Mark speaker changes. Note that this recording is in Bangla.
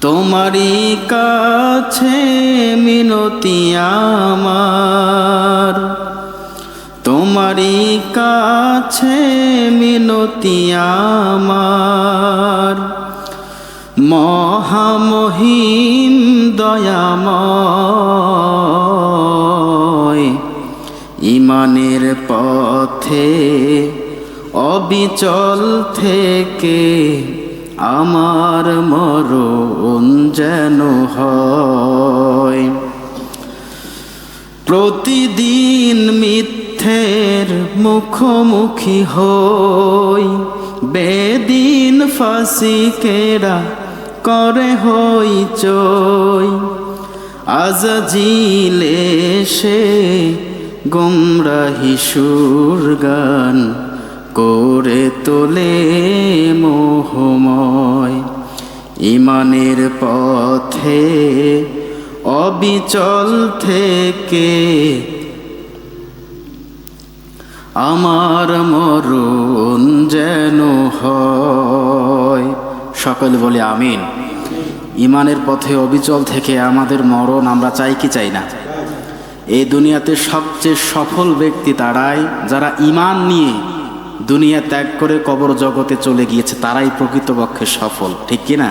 Speaker 1: তোমারই কাছে মিনতি আমার। তোমারই কাছে মিনতি আমার। মহামহিম দয়াময় ইমানের পথে অবিচল থেকে আমার মরণ যেন হয়। প্রতিদিন মিথ্যের মুখোমুখি হই। বেদিন ফাঁসিকেরা করে হই চই। আজ জিলে সে গুমরাহি সুর গান করে তোলে মোহময়। ইমানের পথে অবিচল থেকে আমার মরণ যেন হয়। সকলে বলে আমিন। ইমানের পথে অবিচল থেকে আমাদের মরণ আমরা চাই কি চাই না? এই দুনিয়াতে সবচেয়ে সফল ব্যক্তি তারাই যারা ইমান নিয়ে দুনিয়া ত্যাগ করে কবর জগতে চলে গিয়েছে তারাই প্রকৃতপক্ষে সফল ঠিক কি না